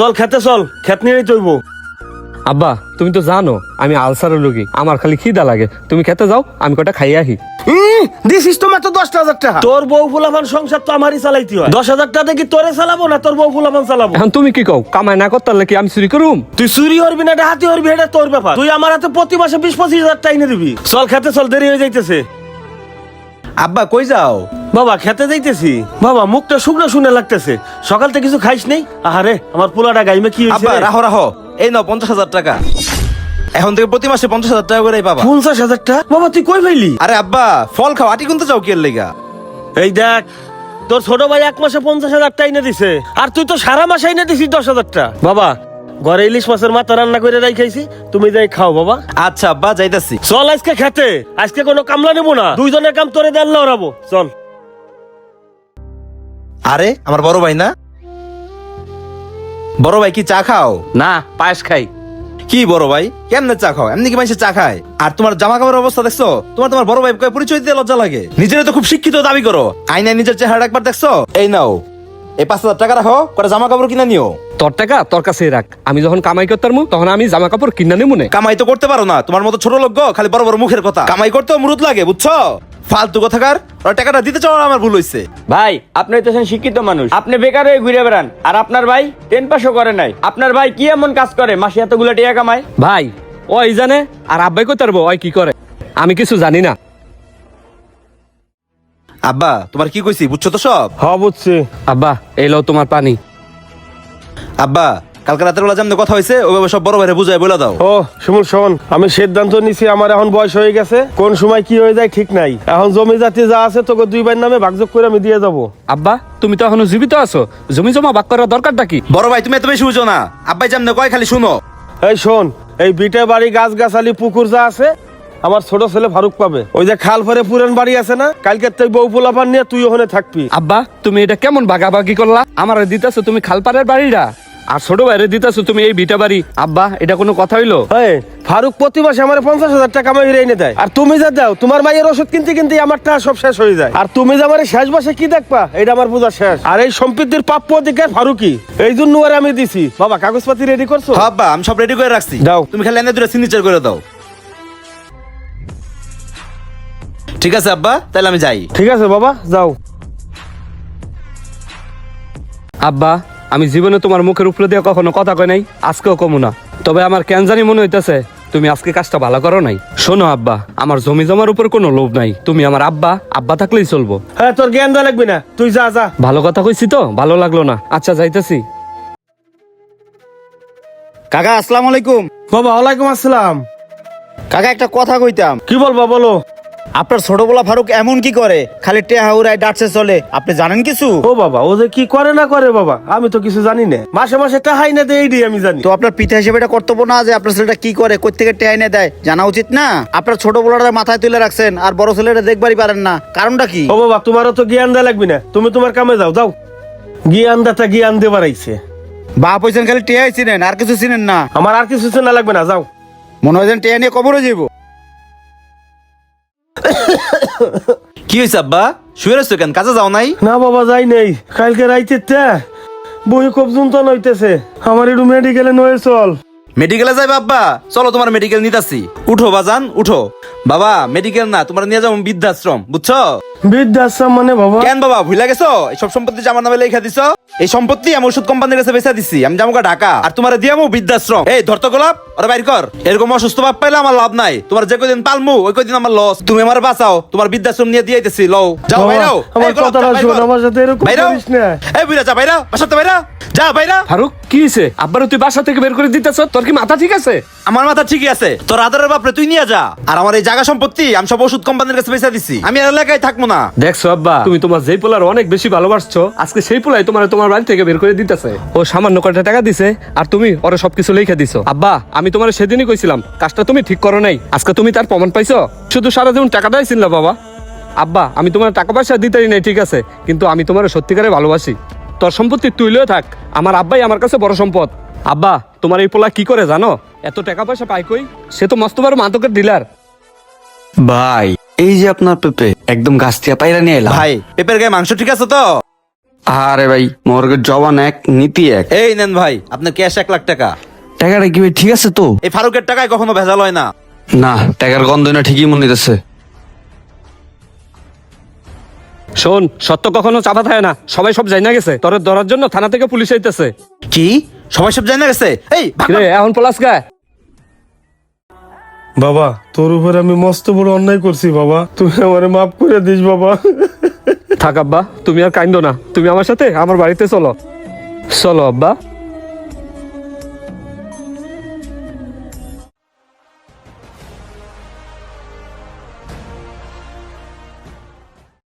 চল খেতে চল খেত নিয়ে তৈব আব্বা তুমি তো জানো আমি আলসারের রোগী আমার খালি খিদা লাগে। তুমি খেতে যাও আমি কটা খাইয়ে আহি। দিছিস তো মাত্র দশটা হাজার টাকা। তোর বউ ফুলাফান সংসার তো আমারই চালাইতে হয়। দশ হাজার টাকা কি তোরে চালাবো না তোর বউ ফুলাফান চালাবো? এখন তুমি কি কও? কামাই না করতে কি আমি চুরি করুম? তুই চুরি হরবি না হাতি হরবি এটা তোর ব্যাপার। তুই আমার হাতে প্রতি মাসে বিশ পঁচিশ হাজার টাকা এনে দিবি। চল খেতে চল দেরি হয়ে যাইতেছে। আব্বা কই যাও? বাবা খেতে যাইতেছি। বাবা মুখটা শুকনো শুনে লাগতেছে। সকাল থেকে কিছু খাইস নেই? আহারে আমার পোলাটা গাইমে কি হয়েছে আব্বা রে? রাহো রাহো। এই নাও পঞ্চাশ হাজার টাকা। এখন থেকে প্রতি মাসে পঞ্চাশ হাজার টাকা করেই পাবা। পঞ্চাশ হাজার টাকা বাবা তুই কই পাইলি? আরে আব্বা ফল খাও আটি কিনতে চাও কি এর লেগা? এই দেখ তোর ছোট ভাই এক মাসে পঞ্চাশ হাজার টাকা এনে দিছে। আর তুই তো সারা মাসে এনে দিছিস দশ হাজার টাকা বাবা ঘরে ইলিশ মাছের মাথা রান্না করে রাই খাইছি। তুমি যাই খাও বাবা। আচ্ছা আব্বা যাইতাছি। চল আজকে খেতে। আজকে কোনো কামলা নেব না। দুইজনের কাম তোরে দেন লড়াবো চল। আরে আমার বড় ভাই না? বড় ভাই কি চা খাও? না পায়েস খাই। কি বড় ভাই? কেমনে চা খাও? এমনি কি মানুষের চা খায়? আর তোমার জামা কাপড়ের অবস্থা দেখছ? তোমার তোমার বড় ভাই কয়ে পরিচয় দিতে লজ্জা লাগে। নিজেরা তো খুব শিক্ষিত দাবি করো। আইনায় নিজের চেহারা একবার দেখছ? এই নাও। এই পাঁচ হাজার টাকা রাখো করে জামা কাপড় কিনে নিও। তোর টাকা তোর কাছে রাখ। আমি যখন কামাই করতে পারব তখন আমি জামা কাপড় কিনা নেব না। কামাই তো করতে পারো না তোমার মতো ছোট লোক গো, খালি বড় বড় মুখের কথা। কামাই করতে মুরুদ লাগে বুঝছ? ফালতু কথাকার ওরা টাকাটা দিতে চাও না, আমার ভুল হইছে। ভাই আপনি তো একজন শিক্ষিত মানুষ। আপনি বেকার হয়ে ঘুরে বেড়ান আর আপনার ভাই টেন পাসও করে নাই। আপনার ভাই কি এমন কাজ করে মাসে এতগুলো টাকা কামায়? ভাই ওই জানে আর আব্বাই করতে পারব ওই কি করে? আমি কিছু জানি না। আব্বা তোমার কি কইছি বুঝছ তো সব? হ বুঝছি। আব্বা এই লও তোমার পানি। আব্বা কালকে রাতের বেলা যেমন কথা হয়েছে ওইভাবে সব বড় ভাইরে বুঝাই বলে দাও। ও শিমুল শোন আমি সিদ্ধান্ত নিছি আমার এখন বয়স হয়ে গেছে কোন সময় কি হয়ে যায় ঠিক নাই। এখন জমি জাতি যা আছে তোকে দুই ভাইয়ের নামে ভাগযোগ করে আমি দিয়ে যাব। আব্বা তুমি তো এখনও জীবিত আছো জমি জমা ভাগ করার দরকারটা কি? বড় ভাই তুমি এত বেশি বুঝো না। আব্বাই যেমন কয় খালি শুনো। এই শোন এই বিটে বাড়ি গাছ গাছালি পুকুর যা আছে আমার ছোট ছেলে ফারুক পাবে। ওই যে খাল ফেরে পুরান বাড়ি আছে না কালকে তুই বউ পোলাপান নিয়ে তুই ওখানে থাকবি। আব্বা তুমি এটা কেমন ভাগাভাগি করলা? আমার দিতেছো তুমি খালপাড়ের বাড়িটা আর ছোট বাইরে দিতেছো তুমি এই বিটা বাড়ি। আব্বা এটা কোনো কথা হইল? এই, ফারুক প্রতি মাসে আমার পঞ্চাশ হাজার টাকা আমি এনে দেয়। আর তুমি যা দাও তোমার মায়ের ওষুধ কিনতে কিনতে আমার টাকা সব শেষ হয়ে যায়। আর তুমি যে আমার শেষ মাসে কি দেখবা? এটা আমার বোঝা শেষ। আর এই সম্পত্তির প্রাপ্য অধিকার ফারুকি এই জন্য আর আমি দিছি। বাবা কাগজপাতি রেডি করছ? হ্যাঁ, আব্বা আমি সব রেডি করে রাখছি। দাও। তুমি খালি এনে দূরে সিগনেচার করে দাও। ঠিক আছে আব্বা? তাহলে আমি যাই। ঠিক আছে বাবা যাও। আব্বা আমি জীবনে তোমার মুখের উপরে দিয়ে কখনো কথা কই নাই আজকেও কমু না। তবে আমার কেন জানি মনে হইতেছে তুমি আজকে কাজটা ভালো করো নাই। শোনো আব্বা আমার জমি জমার উপর কোনো লোভ নাই। তুমি আমার আব্বা আব্বা থাকলেই চলবো। হ্যাঁ তোর জ্ঞান দেওয়া লাগবে না। তুই যা যা। ভালো কথা কইছি তো ভালো লাগল না। আচ্ছা যাইতেছি। কাকা আসসালামু আলাইকুম। বাবা ওয়ালাইকুম আসসালাম। কাকা একটা কথা কইতাম। কি বলব বলো। আপনার ছোটবেলা ফারুক এমন কি করে? খালি টেহা উড়ায় ডাটসে চলে। আপনি জানেন কিছু? ও বাবা ও যে কি করে না করে বাবা? আমি তো কিছু জানি না। মাসে মাসে টাহাই না দেয় এইটাই আমি জানি। তো আপনার পিতা হিসেবে এটা কর্তব্য না যে আপনার ছেলেটা কি করে কই থেকে টেহা এনে দেয়? জানা উচিত না? আপনার ছোট বলাটা মাথায় তুলে রাখছেন আর বড় ছেলেটা দেখবারই পারেন না। কারণটা কি? ও বাবা তোমারও তো জ্ঞান দেওয়া লাগবে না। তুমি তোমার কামে যাও যাও। জ্ঞান দাতা জ্ঞান দেবার আইছে বাপ হইছেন খালি টেহাই চিনেন আর কিছু চিনেন না। আমার আর কিছু শোনা লাগবে না যাও। মনে হয় যেন টেহা নিয়ে কবরে যাব কি হয়েছে আব্বা? শুয়ে রয়েছো কেন? কাজে যাও নাই? না বাবা যাই নেই। কালকে রাইতে বহি বই খুব যন্ত্রণ হইতেছে। আমার একটু মেডিকেলে নয় চল। মেডিকেলে যাইবা আব্বা? চলো তোমার মেডিকেল নিতাছি। উঠো বাজান উঠো। বাবা মেডিকেল না তোমার নিয়ে যাব বৃদ্ধাশ্রম বুঝছ? বৃদ্ধাশ্রম মানে বাবা? কেন বাবা ভুলে গেছো? এই সব সম্পত্তি আমার নামে লেখা দিছো এই সম্পত্তি আমি ওষুধ কোম্পানির কাছে বেচা দিছি আমি যাব ঢাকা। আর তোমার দিয়ামু বৃদ্ধাশ্রম। এই ধরতো গোলাপ ওরা বাইর কর। এরকম অসুস্থ বাপ পাইলে আমার লাভ নাই। তোমার যে কদিন পালমু ওই কদিন আমার লস তুমি আমার বাঁচাও তোমার বৃদ্ধাশ্রম নিয়ে দিয়ে দিতেছি লও। যাও বাইরাও। আমার কথাটা শোন, আমার সাথে এরকম করিস না। এই বুইরা যা বাইরা। বাসাতে বাইরা। যা বাইরা। ফারুক কি হয়েছে আব্বার তুই বাসা থেকে বের করে দিতেছ? তোর কি মাথা ঠিক আছে? আমার মাথা ঠিকই আছে। তোর আদরের বাপরে তুই নিয়ে যা। আর আমার এই জায়গা সম্পত্তি আমি সব ওষুধ কোম্পানির কাছে বেচা দিছি। আমি আর এলাকায় থাকব না। দেখছ আব্বা তুমি তোমার যেই পোলার অনেক বেশি ভালোবাসছো আজকে সেই পোলাই তোমার তোমার বাড়ি থেকে বের করে দিতেছে। ও সামান্য কয়টা টাকা দিছে আর তুমি ওরে সবকিছু লিখে দিছো। আব্বা আমি তোমার সেদিনই কইছিলাম কাজটা তুমি ঠিক করো নাই। আজকে তুমি তার প্রমাণ পাইছো। শুধু সারা জীবন টাকাটাই ছিল বাবা। আব্বা আমি তোমার টাকা পয়সা দিতেই নাই ঠিক আছে। কিন্তু আমি তোমার সত্যিকারে ভালোবাসি। তোর সম্পত্তি তুইলেও থাক। আমার আব্বাই আমার কাছে বড় সম্পদ। আব্বা তোমার এই পোলা কি করে জানো? এত টাকা পয়সা পাই কই? সে তো মস্ত বড় মাদকের ডিলার ভাই এই যে আপনার পেঁপে একদম গাছ থেকে পাইরা নিয়ে এলাম। ভাই পেঁপের গায়ে মাংস ঠিক আছে তো? আরে ভাই মর্গের জবান এক নীতি এক। এই নেন ভাই আপনার ক্যাশ এক লাখ টাকা। টাকাটা কি ভাই ঠিক আছে তো? এই ফারুকের টাকায় কখনো ভেজাল হয় না। না টাকার গন্ধ না ঠিকই মনে নিতেছে শোন সত্য কখনো চাপা থাকে না। সবাই সব জানা গেছে। তোর ধরার জন্য থানা থেকে পুলিশ আইতেছে। কি? সবাই সব জানা গেছে? এই রে এখন পলাশ গায়? বাবা তোর উপর আমি মস্ত বড় অন্যায় করছি বাবা। তুমি আমারে মাফ করে দিস বাবা। থাক আব্বা তুমি আর কাইন্দ না। তুমি আমার সাথে আমার বাড়িতে চলো। চলো আব্বা।